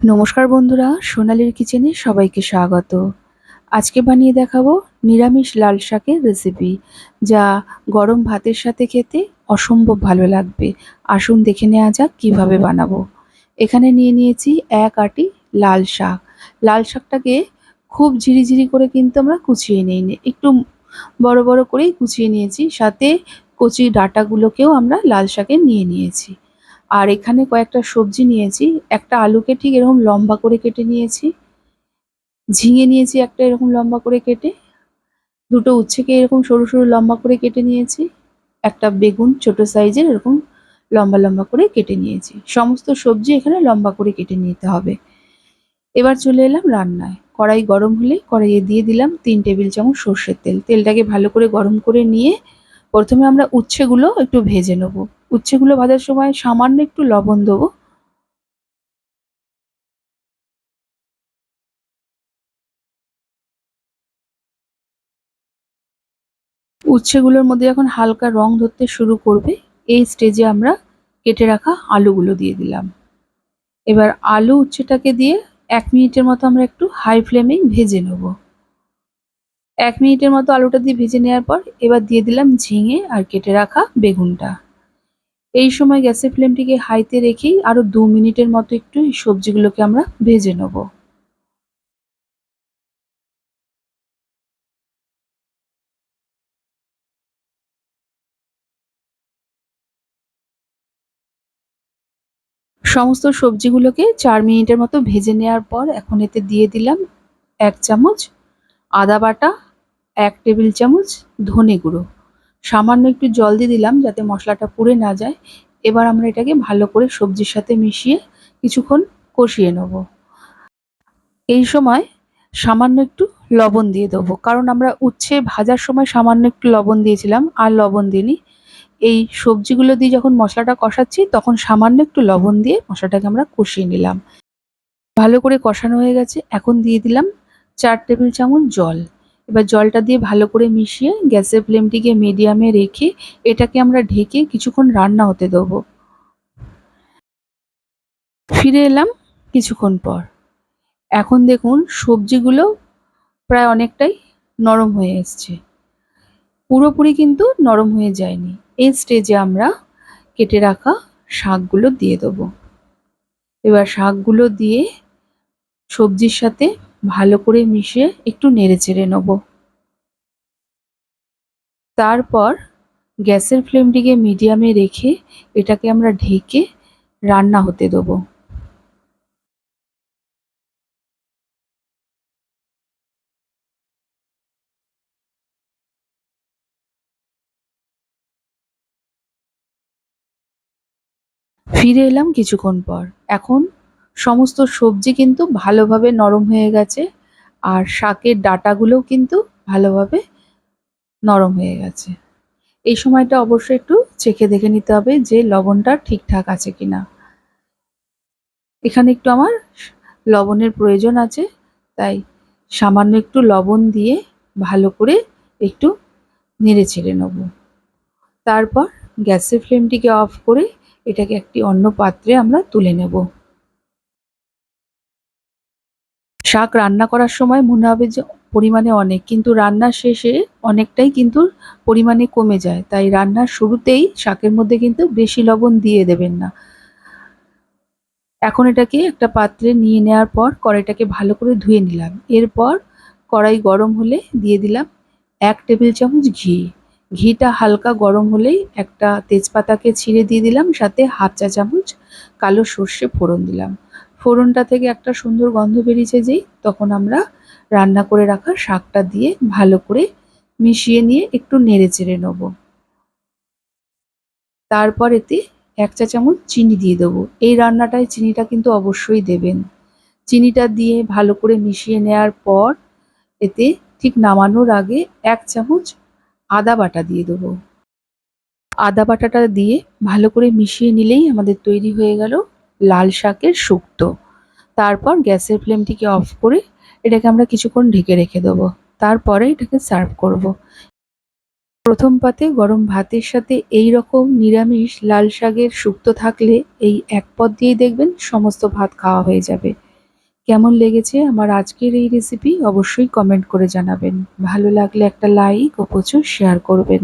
নমস্কার বন্ধুরা, সোনালির কিচেনে সবাইকে স্বাগত। আজকে বানিয়ে দেখাবো নিরামিষ লাল শাকের রেসিপি যা গরম ভাতের সাথে খেতে অসম্ভব ভালো লাগবে। আসুন দেখে নেওয়া যাক কীভাবে বানাবো। এখানে নিয়ে নিয়েছি এক আটি লাল শাক। লাল শাকটাকে খুব ঝিরিঝিরি করে কিন্তু আমরা কুচিয়ে নিই একটু বড় বড় করেই কুচিয়ে নিয়েছি। সাথে কচি ডাটাগুলোকেও আমরা লাল শাকে নিয়ে নিয়েছি। আর এখানে কয়েকটা সবজি নিয়েছি। একটা আলুকে ঠিক এরকম লম্বা করে কেটে নিয়েছি। ঝিঙে নিয়েছি একটা এরকম লম্বা করে কেটে। দুটো উচ্ছেকে এরকম সরু সরু লম্বা করে কেটে নিয়েছি। একটা বেগুন ছোট সাইজের এরকম লম্বা লম্বা করে কেটে নিয়েছি। সমস্ত সবজি এখানে লম্বা করে কেটে নিতে হবে। এবার চলে এলাম রান্নায়। কড়াই গরম হলে কড়াইয়ে দিয়ে দিলাম তিন টেবিল চামচ সর্ষের তেল। তেলটাকে ভালো করে গরম করে নিয়ে প্রথমে আমরা উচ্ছেগুলো একটু ভেজে নেব। উচ্ছেগুলো ভাজার সময় সামান্য একটু লবণ দেবো। উচ্ছেগুলোর মধ্যে যখন হালকা রং ধরতে শুরু করবে। এই স্টেজে আমরা কেটে রাখা আলুগুলো দিয়ে দিলাম। এবার আলু উচ্ছেটাকে দিয়ে এক মিনিটের মতো আমরা একটু হাই ফ্লেমেই ভেজে নেব। এক মিনিটের মতো আলুটা দিয়ে ভেজে নেওয়ার পর এবার দিয়ে দিলাম ঝিঙে আর কেটে রাখা বেগুনটা। এই সময় গ্যাসের ফ্লেমটিকে হাইতে রেখেই আরও দু মিনিটের মতো একটু এই সবজিগুলোকে আমরা ভেজে নেব। সমস্ত সবজিগুলোকে চার মিনিটের মতো ভেজে নেওয়ার পর এখন এতে দিয়ে দিলাম এক চামচ আদা বাটা, এক টেবিল চামচ ধনে গুঁড়ো। সামান্য একটু জল দিয়ে দিলাম যাতে মশলাটা পুড়ে না যায়। এবার আমরা এটাকে ভালো করে সবজির সাথে মিশিয়ে কিছুক্ষণ কষিয়ে নেব। এই সময় সামান্য একটু লবণ দিয়ে দেবো, কারণ আমরা উচ্ছে ভাজার সময় সামান্য একটু লবণ দিয়েছিলাম, আর লবণ দিইনি। এই সবজিগুলো দিয়ে যখন মশলাটা কষাচ্ছি, তখন সামান্য একটু লবণ দিয়ে মশলাটাকে আমরা কষিয়ে নিলাম। ভালো করে কষানো হয়ে গেছে, এখন দিয়ে দিলাম চার টেবিল চামচ জল। এবার জলটা দিয়ে ভালো করে মিশিয়ে গ্যাসের ফ্লেমটিকে মিডিয়ামে রেখে এটাকে আমরা ঢেকে কিছুক্ষণ রান্না হতে দেবো। ফিরে এলাম কিছুক্ষণ পর। এখন দেখুন সবজিগুলো প্রায় অনেকটাই নরম হয়ে এসছে। পুরোপুরি কিন্তু নরম হয়ে যায়নি। এই স্টেজে আমরা কেটে রাখা শাকগুলো দিয়ে দেবো। এবার শাকগুলো দিয়ে সবজির সাথে ভালো করে মিশিয়ে একটু নেড়ে চেড়ে নেব। তারপর গ্যাসের ফ্লেমটিকে মিডিয়ামে রেখে এটাকে আমরা ঢেকে রান্না হতে দেবো। ফিরে এলাম কিছুক্ষণ পর। এখন সমস্ত সবজি কিন্তু ভালোভাবে নরম হয়ে গেছে আর শাকের ডাটাগুলোও কিন্তু ভালোভাবে নরম হয়ে গেছে। এই সময়টা অবশ্যই একটু চেখে দেখে নিতে হবে যে লবণটা ঠিকঠাক আছে কিনা। এখানে একটু আমার লবণের প্রয়োজন আছে, তাই সামান্য একটু লবণ দিয়ে ভালো করে একটু নেড়ে ছেড়ে নেব। তারপর গ্যাসের ফ্লেমটিকে অফ করে এটাকে একটি অন্য পাত্রে আমরা তুলে নেব। শাক রান্না করার সময় মনে হবে যে পরিমাণে অনেক, কিন্তু রান্নার শেষে অনেকটাই কিন্তু পরিমাণে কমে যায়। তাই রান্নার শুরুতেই শাকের মধ্যে কিন্তু বেশি লবণ দিয়ে দেবেন না। এখন এটাকে একটা পাত্রে নিয়ে নেওয়ার পর কড়াইটাকে ভালো করে ধুয়ে নিলাম। এরপর কড়াই গরম হলে দিয়ে দিলাম এক টেবিল চামচ ঘি। ঘিটা হালকা গরম হলেই একটা তেজপাতাকে ছিঁড়ে দিয়ে দিলাম, সাথে হাফ চা চামচ কালো সর্ষে ফোড়ন দিলাম। ফোড়নটা থেকে একটা সুন্দর গন্ধ বেরিয়েছে যেই, তখন আমরা রান্না করে রাখা শাকটা দিয়ে ভালো করে মিশিয়ে নিয়ে একটু নেড়ে চেড়ে নেব। তারপর এতে এক চা চামচ চিনি দিয়ে দেবো। এই রান্নাটায় চিনিটা কিন্তু অবশ্যই দেবেন। চিনিটা দিয়ে ভালো করে মিশিয়ে নেওয়ার পর এতে ঠিক নামানোর আগে এক চামচ আদা বাটা দিয়ে দেবো। আদা বাটাটা দিয়ে ভালো করে মিশিয়ে নিলেই আমাদের তৈরি হয়ে গেল লাল শাকের শুক্তো। তারপর গ্যাসের ফ্লেমটিকে অফ করে এটাকে আমরা কিছুক্ষণ ঢেকে রেখে দেবো। তারপরে এটাকে সার্ভ করব। প্রথম পাতে গরম ভাতের সাথে এই রকম নিরামিষ লাল শাকের শুক্তো থাকলে এই এক পদ দিয়েই দেখবেন সমস্ত ভাত খাওয়া হয়ে যাবে। কেমন লেগেছে আমার আজকের এই রেসিপি অবশ্যই কমেন্ট করে জানাবেন। ভালো লাগলে একটা লাইক ও প্রচুর শেয়ার করবেন।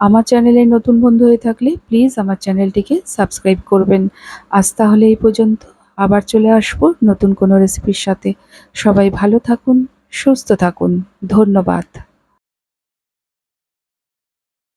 আমার চ্যানেলে নতুন বন্ধু হয়ে থাকলে প্লিজ আমার চ্যানেলটিকে সাবস্ক্রাইব করবেন। আজ তাহলে এই পর্যন্ত। আবার চলে আসব নতুন কোনো রেসিপির সাথে। সবাই ভালো থাকুন, সুস্থ থাকুন। ধন্যবাদ।